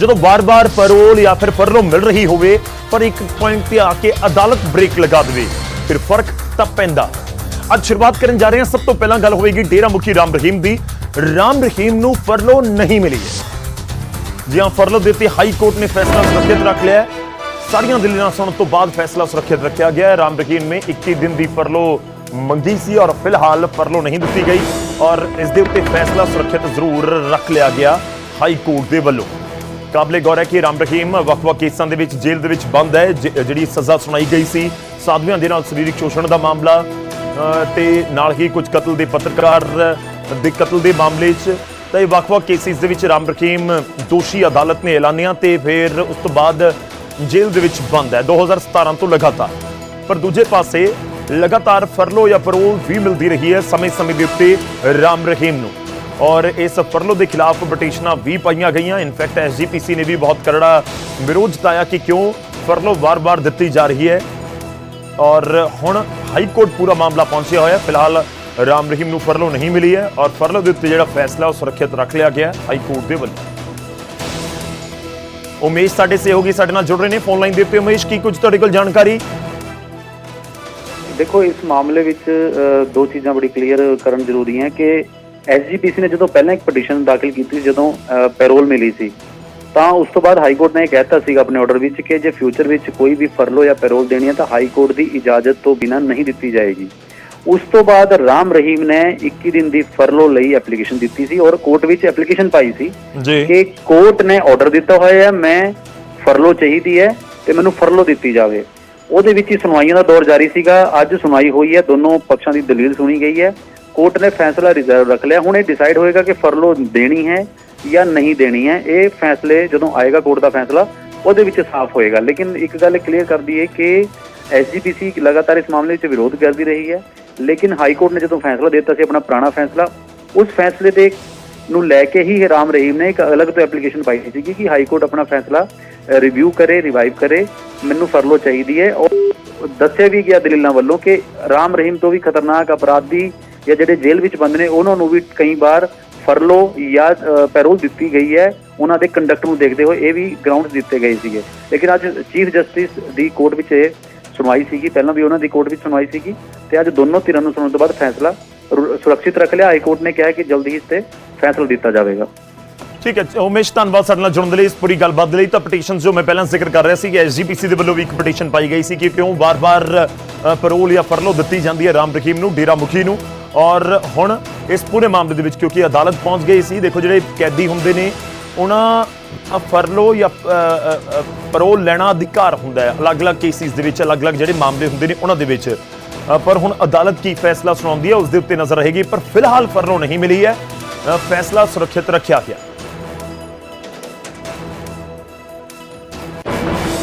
ਜਦੋਂ ਵਾਰ-ਵਾਰ ਪੈਰੋਲ ਜਾਂ ਫਿਰ ਫਰਲੋ ਮਿਲ ਰਹੀ ਹੋਵੇ, ਪਰ ਇੱਕ ਪੁਆਇੰਟ ਤੇ ਆ ਕੇ ਅਦਾਲਤ ਬ੍ਰੇਕ ਲਗਾ ਦੇਵੇ, ਫਿਰ ਫ਼ਰਕ ਤਾਂ ਪੈਂਦਾ। ਅੱਜ ਸ਼ੁਰੂਆਤ ਕਰਨ ਜਾ ਰਹੇ ਹਾਂ। ਸਭ ਤੋਂ ਪਹਿਲਾਂ ਗੱਲ ਹੋਵੇਗੀ ਡੇਰਾ ਮੁਖੀ ਰਾਮ ਰਹੀਮ ਦੀ। ਰਾਮ ਰਹੀਮ ਨੂੰ ਫਰਲੋ ਨਹੀਂ ਮਿਲੀ ਹੈ। ਜੀ ਫਰਲੋ ਦੇ ਉੱਤੇ ਹਾਈ ਕੋਰਟ ਨੇ ਫੈਸਲਾ ਸੁਰੱਖਿਅਤ ਰੱਖ ਲਿਆ ਸਾਰੀਆਂ ਦਲੀਲਾਂ ਸੁਣਨ ਤੋਂ ਬਾਅਦ ਫੈਸਲਾ ਸੁਰੱਖਿਅਤ ਰੱਖਿਆ ਗਿਆ ਰਾਮ ਰਹੀਮ ਨੇ 21 ਦਿਨ ਦੀ ਫਰਲੋ ਮੰਗੀ ਸੀ ਔਰ ਫਿਲਹਾਲ ਫਰਲੋ ਨਹੀਂ ਦਿੱਤੀ ਗਈ। ਔਰ ਇਸ ਦੇ ਉੱਤੇ ਫੈਸਲਾ ਸੁਰੱਖਿਅਤ ਜ਼ਰੂਰ ਰੱਖ ਲਿਆ ਗਿਆ ਹਾਈ ਕੋਰਟ ਦੇ ਵੱਲੋਂ। ਕਾਬਲੇ ਗੌਰ ਹੈ ਕਿ ਰਾਮ ਰਹੀਮ ਵੱਖ-ਵੱਖ ਕੇਸਾਂ ਦੇ ਵਿੱਚ ਜੇਲ੍ਹ ਦੇ ਵਿੱਚ ਬੰਦ ਹੈ ਜਿਹੜੀ ਸਜ਼ਾ ਸੁਣਾਈ ਗਈ ਸੀ। ਸਾਧੂਆਂ ਦੇ ਨਾਲ ਸਰੀਰਕ ਸ਼ੋਸ਼ਣ ਦਾ ਮਾਮਲਾ ਅ, ਤੇ ਨਾਲ ਹੀ ਕੁਝ ਕਤਲ ਦੇ ਪੱਤਰਕਾਰ ਦੇ ਕਤਲ ਦੇ ਮਾਮਲੇ 'ਚ। ਤਾਂ ਇਹ ਵੱਖ-ਵੱਖ ਕੇਸਿਸ ਦੇ ਵਿੱਚ ਰਾਮ ਰਹੀਮ ਦੋਸ਼ੀ ਅਦਾਲਤ ਨੇ ਐਲਾਨਿਆ ਤੇ ਫਿਰ ਉਸ ਤੋਂ ਬਾਅਦ ਜੇਲ੍ਹ ਦੇ ਵਿੱਚ ਬੰਦ ਹੈ 2017 ਤੋਂ ਲਗਾਤਾਰ। ਪਰ ਦੂਜੇ ਪਾਸੇ ਲਗਾਤਾਰ ਫਰਲੋ ਜਾਂ ਪਰੋਲ ਵੀ ਮਿਲਦੀ ਰਹੀ ਹੈ ਸਮੇਂ-ਸਮੇਂ ਦੇ ਉੱਤੇ ਰਾਮ ਰਹੀਮ ਨੂੰ। ਔਰ ਇਸ ਫਰਲੋ ਦੇ ਖਿਲਾਫ ਪਟੀਸ਼ਨਾਂ ਵੀ ਪਾਈਆਂ ਗਈਆਂ। ਇਨਫੈਕਟ ਐਸਜੀਪੀਸੀ ਨੇ ਵੀ ਬਹੁਤ ਕਰੜਾ ਵਿਰੋਧ ਜਤਾਇਆ ਕਿ ਕਿਉਂ ਫਰਲੋ ਵਾਰ-ਵਾਰ ਦਿੱਤੀ ਜਾ ਰਹੀ ਹੈ। ਔਰ ਹੁਣ ਹਾਈ ਕੋਰਟ ਪੂਰਾ ਮਾਮਲਾ ਪਹੁੰਚਿਆ ਹੋਇਆ। ਫਿਲਹਾਲ ਰਾਮ ਰਹੀਮ ਨੂੰ ਫਰਲੋ ਨਹੀਂ ਮਿਲੀ ਹੈ ਔਰ ਫਰਲੋ ਦੇ ਉੱਤੇ ਜਿਹੜਾ ਫੈਸਲਾ ਉਹ ਸੁਰੱਖਿਅਤ ਰੱਖ ਲਿਆ ਗਿਆ ਹਾਈ ਕੋਰਟ ਦੇ ਵੱਲੋਂ। ਉਮੇਸ਼, ਸਾਡੇ ਸਹਿਯੋਗੀ ਸਾਡੇ ਨਾਲ ਜੁੜ ਰਹੇ ਨੇ। ਫੋਨ ਲਾਈਨ ਦੇ ਉੱਤੇ ਉਮੇਸ਼, ਕੀ ਕੁਝ ਤੁਹਾਡੇ ਕੋਲ ਜਾਣਕਾਰੀ? ਦੇਖੋ, ਇਸ ਮਾਮਲੇ ਵਿੱਚ ਦੋ ਚੀਜ਼ਾਂ ਬੜੀ ਕਲੀਅਰ ਕਰਨ ਜ਼ਰੂਰੀ ਹੈ ਕਿ ਐਸਜੀਪੀਸੀ ਨੇ ਜਦੋਂ ਪਹਿਲਾਂ ਇੱਕ ਪਟੀਸ਼ਨ ਦਾਖਲ ਕੀਤੀ ਜਦੋਂ ਪੈਰੋਲ ਮਿਲੀ ਸੀ ਤਾਂ ਉਸ ਤੋਂ ਬਾਅਦ ਹਾਈ ਕੋਰਟ ਨੇ ਇਹ ਕਹਿਤਾ ਸੀਗਾ ਆਪਣੇ ਆਰਡਰ ਵਿੱਚ ਕਿ ਜੇ ਫਿਊਚਰ ਵਿੱਚ ਕੋਈ ਵੀ ਫਰਲੋ ਜਾਂ ਪੈਰੋਲ ਦੇਣੀ ਹੈ ਤਾਂ ਹਾਈ ਕੋਰਟ ਦੀ ਇਜਾਜ਼ਤ ਤੋਂ ਬਿਨਾਂ ਨਹੀਂ ਦਿੱਤੀ ਜਾਏਗੀ। ਉਸ ਤੋਂ ਬਾਅਦ ਰਾਮ ਰਹੀਮ ਨੇ 21 ਦਿਨ ਦੀ ਫਰਲੋ ਲਈ ਐਪਲੀਕੇਸ਼ਨ ਦਿੱਤੀ ਸੀ ਔਰ ਕੋਰਟ ਵਿੱਚ ਐਪਲੀਕੇਸ਼ਨ ਪਾਈ ਸੀ ਕਿ ਕੋਰਟ ਨੇ ਆਰਡਰ ਦਿੱਤਾ ਹੋਇਆ ਹੈ ਮੈਂ ਫਰਲੋ ਚਾਹੀਦੀ ਹੈ ਤੇ ਮੈਨੂੰ ਫਰਲੋ ਦਿੱਤੀ ਜਾਵੇ। ਉਹਦੇ ਵਿੱਚ ਹੀ ਸੁਣਵਾਈਆਂ ਦਾ ਦੌਰ ਜਾਰੀ ਸੀਗਾ। ਅੱਜ ਸੁਣਵਾਈ ਹੋਈ ਹੈ ਦੋਨੋਂ ਪੱਖਾਂ ਦੀ ਦਲੀਲ ਸੁਣੀ ਗਈ ਹੈ। ਕੋਰਟ ਨੇ ਫੈਸਲਾ ਰਿਜ਼ਰਵ ਰੱਖ ਲਿਆ। ਹੁਣ ਇਹ ਡਿਸਾਈਡ ਹੋਏਗਾ ਕਿ ਫਰਲੋ ਦੇਣੀ ਹੈ ਜਾਂ ਨਹੀਂ ਦੇਣੀ ਹੈ। ਇਹ ਫੈਸਲੇ ਜਦੋਂ ਆਏਗਾ ਕੋਰਟ ਦਾ ਫੈਸਲਾ, ਉਹਦੇ ਵਿੱਚ ਸਾਫ਼ ਹੋਏਗਾ। ਲੇਕਿਨ ਇੱਕ ਗੱਲ ਕਲੀਅਰ ਕਰ ਦਈਏ ਕਿ ਐਸਜੀਪੀਸੀ ਲਗਾਤਾਰ ਇਸ ਮਾਮਲੇ ਵਿੱਚ ਵਿਰੋਧ ਕਰਦੀ ਰਹੀ ਹੈ। ਲੇਕਿਨ ਹਾਈ ਕੋਰਟ ਨੇ ਜਦੋਂ ਫੈਸਲਾ ਦਿੱਤਾ ਸੀ ਆਪਣਾ ਪੁਰਾਣਾ ਫੈਸਲਾ, ਉਸ ਫੈਸਲੇ ਦੇ ਨੂੰ ਲੈ ਕੇ ਹੀ ਰਾਮ ਰਹੀਮ ਨੇ ਇੱਕ ਅਲੱਗ ਤੋਂ ਐਪਲੀਕੇਸ਼ਨ ਪਾਈ ਸੀ ਕਿ ਹਾਈ ਕੋਰਟ ਆਪਣਾ ਫੈਸਲਾ ਰਿਵਿਊ ਕਰੇ ਰਿਵਾਈਵ ਕਰੇ। ਮੈਨੂੰ ਫਰਲੋ ਚਾਹੀਦੀ ਹੈ। ਔਰ ਦੱਸਿਆ ਵੀ ਗਿਆ ਦਲੀਲਾਂ ਵੱਲੋਂ ਕਿ ਰਾਮ ਰਹੀਮ ਤੋਂ ਵੀ ਖਤਰਨਾਕ ਅਪਰਾਧੀ ਜਾਂ ਜਿਹੜੇ ਜੇਲ੍ਹ ਵਿੱਚ ਬੰਦ ਨੇ ਉਹਨਾਂ ਨੂੰ ਵੀ ਕਈ ਵਾਰ ਫਰਲੋ ਜਾਂ ਪੈਰੋਲ ਦਿੱਤੀ ਗਈ ਹੈ। ਉਹਨਾਂ ਦੇ ਕੰਡਕਟ ਨੂੰ ਦੇਖਦੇ ਹੋਏ ਇਹ ਵੀ ਗਰਾਊਂਡ ਦਿੱਤੇ ਗਏ ਸੀਗੇ। ਲੇਕਿਨ ਅੱਜ ਚੀਫ ਜਸਟਿਸ ਦੀ ਕੋਰਟ ਵਿੱਚ ਇਹ ਸੁਣਵਾਈ ਸੀਗੀ। ਪਹਿਲਾਂ ਵੀ ਉਹਨਾਂ ਦੀ ਕੋਰਟ ਵਿੱਚ ਸੁਣਵਾਈ ਸੀਗੀ ਤੇ ਅੱਜ ਦੋਨੋਂ ਧਿਰਾਂ ਨੂੰ ਸੁਣਨ ਤੋਂ ਬਾਅਦ ਫੈਸਲਾ ਸੁਰੱਖਿਅਤ ਰੱਖ ਲਿਆ। ਹਾਈ ਕੋਰਟ ਨੇ ਕਿਹਾ ਕਿ ਜਲਦੀ ਇਸ ਤੇ ਫੈਸਲਾ ਦਿੱਤਾ ਜਾਵੇਗਾ। ਠੀਕ ਹੈ ਉਮੇਸ਼ ਧੰਨਵਾਦ ਸਾਡੇ ਨਾਲ ਜੁੜਨ ਦੇ ਲਈ ਇਸ ਪੂਰੀ ਗੱਲਬਾਤ ਦੇ ਲਈ। ਤਾਂ ਪਟੀਸ਼ਨ ਜੋ ਮੈਂ ਪਹਿਲਾਂ ਜ਼ਿਕਰ ਕਰ ਰਿਹਾ ਸੀ ਕਿ ਐਸਜੀਪੀਸੀ ਦੇ ਵੱਲੋਂ ਵੀ ਇੱਕ ਪਟੀਸ਼ਨ ਪਾਈ ਗਈ ਸੀ ਕਿ ਕਿਉਂ ਵਾਰ-ਵਾਰ ਅ, ਜਾਂ ਫਰਲੋ ਦਿੱਤੀ ਜਾਂਦੀ ਹੈ ਰਾਮ ਰਹੀਮ ਨੂੰ ਡੇਰਾ ਮੁਖੀ ਨੂੰ। ਔਰ ਹੁਣ ਇਸ ਪੂਰੇ ਮਾਮਲੇ ਦੇ ਵਿੱਚ ਕਿਉਂਕਿ ਅਦਾਲਤ ਪਹੁੰਚ ਗਈ ਸੀ ਦੇਖੋ ਜਿਹੜੇ ਕੈਦੀ ਹੁੰਦੇ ਨੇ ਉਹਨਾਂ ਅ, ਫਰਲੋ ਜਾਂ ਅ, ਪਰੋਲ ਲੈਣਾ ਅਧਿਕਾਰ ਹੁੰਦਾ ਹੈ। ਅਲੱਗ-ਅਲੱਗ ਕੇਸਿਸ ਦੇ ਵਿੱਚ ਅਲੱਗ-ਅਲੱਗ ਜਿਹੜੇ ਮਾਮਲੇ ਹੁੰਦੇ ਨੇ ਉਹਨਾਂ ਦੇ ਵਿੱਚ। ਪਰ ਹੁਣ ਅਦਾਲਤ ਕੀ ਫੈਸਲਾ ਸੁਣਾਉਂਦੀ ਹੈ ਉਸ ਦੇ ਉੱਤੇ ਨਜ਼ਰ ਰਹੇਗੀ ਪਰ ਫਿਲਹਾਲ ਫਰਲੋ ਨਹੀਂ ਮਿਲੀ ਹੈ। ਫੈਸਲਾ ਸੁਰੱਖਿਅਤ ਰੱਖਿਆ ਗਿਆ।